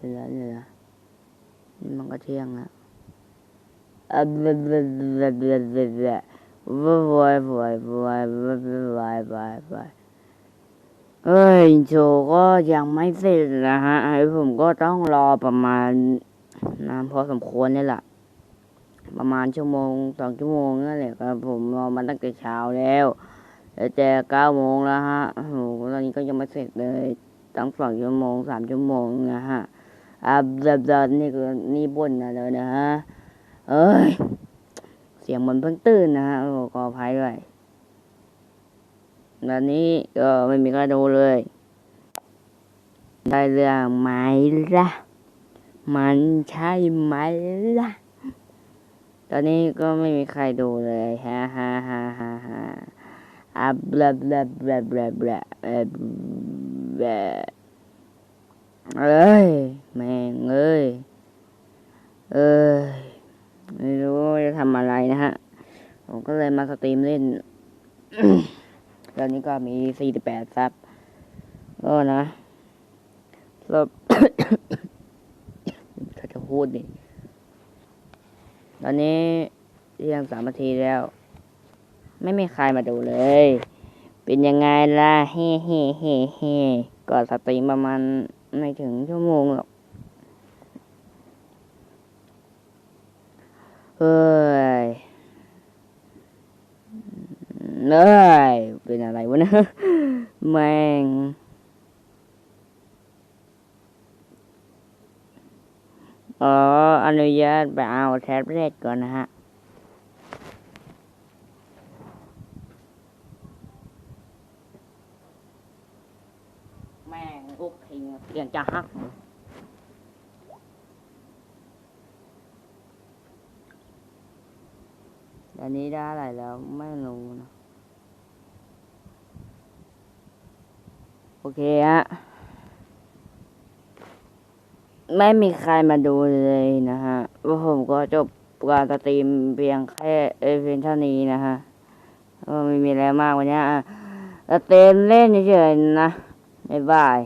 เที่ยงแล้วอะเบลเบลเบลเบลเบลเบลวายวายวายวายวายวายวายเอ้ยโจก็ยังไม่เสร็จนะฮะไอผมก็ต้องรอประมาณนานพอสมควรนี่แหละประมาณชั่วโมงสองชั่วโมงนั่นแหละครับผมรอมาตั้งแต่เช้าแล้วแล้วแต่เก้าโมงแล้วฮะโอ้โหตอนนี้ก็ยังไม่เสร็จเลยตั้งสองชั่วโมงสามชั่วโมงนะฮะ อะแบบแบบนี่คือนี่บ่นนะเลยนะฮะ เอ้ย เสียงเหมือนเพิ่งตื่นนะฮะขออภัยด้วยตอนนี้ก็ไม่มีใครดูเลย ได้เรื่องไหมล่ะ มันใช่ไหมล่ะ ตอนนี้ก็ไม่มีใครดูเลยฮ่าฮ่าฮ่าฮ่าฮ่าอะบลาบลาบลาบลาบลาเบลาเอ้ยแม่งเอ้ย เอ้ย ไม่รู้ว่าจะทำอะไร นะฮะ ผมก็เลยมาสตรีมเล่น ตอนนี้ก็มี 48 ซับก็นะแล้วถ้าจะพูดนี่ตอนนี้เที่ยงสามนาทีแล้ว ไม่มีใครมาดูเลย เป็นยังไงล่ะ เฮ้เฮ้เฮ้เฮ้ก็สตรีมประมาณไม่ถึงชั่วโมงหรอก เฮ้ย เอ้ยเป็นอะไรวะเนะแม่งอ๋ออนุญาตไปเอาแท็บเล็ตก่อนนะฮะแม่งอุกทิ้งเสียงจะหักตอนนี้ได้อะไรแล้วไม่รู้นะ โอเคฮะ ไม่มีใครมาดูเลยนะฮะว่าผมก็จบการสตรีมเพียงแค่เอเพียงเท่านี้นะฮะก็ไม่มีอะไรมากวันนี้อะสตรีมเล่นเฉยๆนะบ๊ายบาย